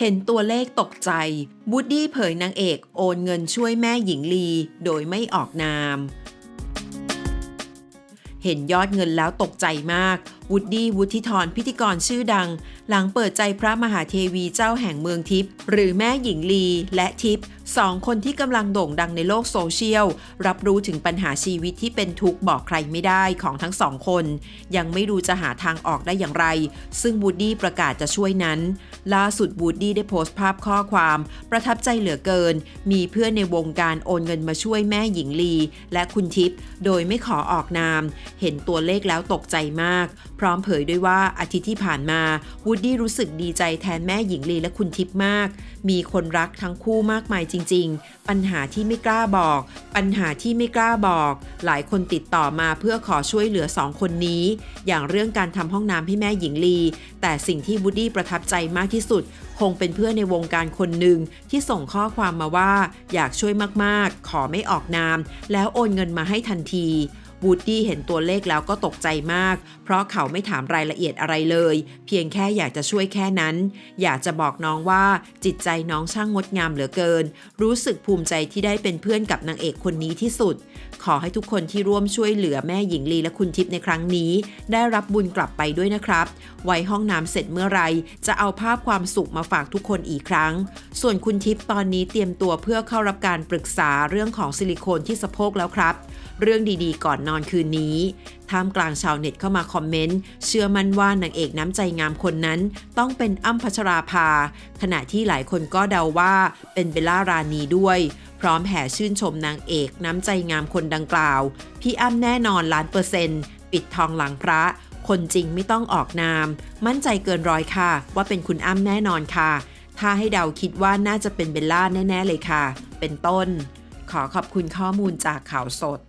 เห็นตัวเลขตกใจบูดดี้เผยนางเอกโอนเงินช่วยแม่หญิงลี โดยไม่ออกนาม เห็นยอดเงินแล้วตกใจมากวูดดี้วุฒิธรพิธีกรชื่อดัง หลังเปิดใจพระมหาเทวีเจ้าแห่งเมืองทิพย์หรือแม่หญิงลีและทิพย์สองคนที่กำลังโด่งดังในโลกโซเชียล รับรู้ถึงปัญหาชีวิตที่เป็นทุกข์บอกใครไม่ได้ของทั้งสองคน ยังไม่รู้จะหาทางออกได้อย่างไร ซึ่งวูดดี้ประกาศจะช่วยนั้น ล่าสุดวูดดี้ได้โพสต์ภาพข้อความ ประทับใจเหลือเกิน มีเพื่อนในวงการโอนเงินมาช่วยแม่หญิงลี และคุณทิพย์โดยไม่ขอออกนาม เห็นตัวเลขแล้วตกใจมากพร้อมเผยด้วยว่าอาทิตย์ที่ผ่านมาวูดดี้รู้สึกดีใจแทนแม่หญิงลีและคุณทิพย์มาก มีคนรักทั้งคู่มากมายจริง ๆ ปัญหาที่ไม่กล้าบอก ปัญหาที่ไม่กล้าบอก หลายคนติดต่อมาเพื่อขอช่วยเหลือสองคนนี้ อย่างเรื่องการทำห้องน้ำให้แม่หญิงลี แต่สิ่งที่วูดดี้ประทับใจมากที่สุดคงเป็นเพื่อนในวงการคนหนึ่งที่ส่งข้อความมาว่า อยากช่วยมากๆ ขอไม่ออกนาม แล้วโอนเงินมาให้ทันทีวูดดี้เห็นตัวเลขแล้วก็ตกใจมาก เพราะเขาไม่ถามรายละเอียดอะไรเลย เพียงแค่อยากจะช่วยแค่นั้น อยากจะบอกน้องว่าจิตใจน้องช่างงดงามเหลือเกิน รู้สึกภูมิใจที่ได้เป็นเพื่อนกับนางเอกคนนี้ที่สุด ขอให้ทุกคนที่ร่วมช่วยเหลือแม่หญิงลีและคุณทิพย์ในครั้งนี้ ได้รับบุญกลับไปด้วยนะครับ ไว้ห้องน้ำเสร็จเมื่อไหรจะเอาภาพความสุขมาฝากทุกคนอีกครั้ง ส่วนคุณทิพย์ตอนนี้เตรียมตัวเพื่อเข้ารับการปรึกษาเรื่องของซิลิโคนที่สะโพกแล้วครับ เรื่องดีๆ ก่อนนอนคืนนี้ท่ามกลางชาวเน็ตเข้ามาคอมเมนต์ เชื่อมั่นว่านางเอกน้ำใจงามคนนั้น ต้องเป็นอ้ำพัชราภา ขณะที่หลายคนก็เดาว่าเป็นเบลล่ารานีด้วย พร้อมแห่ชื่นชมนางเอกน้ำใจงามคนดังกล่าว พี่อ้ำแน่นอนล้านเปอร์เซ็นต์ปิดทองหลังพระ คนจริงไม่ต้องออกนาม มั่นใจเกินร้อยค่ะ ว่าเป็นคุณอ้ำแน่นอนค่ะ ถ้าให้เดาคิดว่าน่าจะเป็นเบลล่าแน่ ๆ เลยค่ะ เป็นต้น ขอขอบคุณข้อมูลจากข่าวสด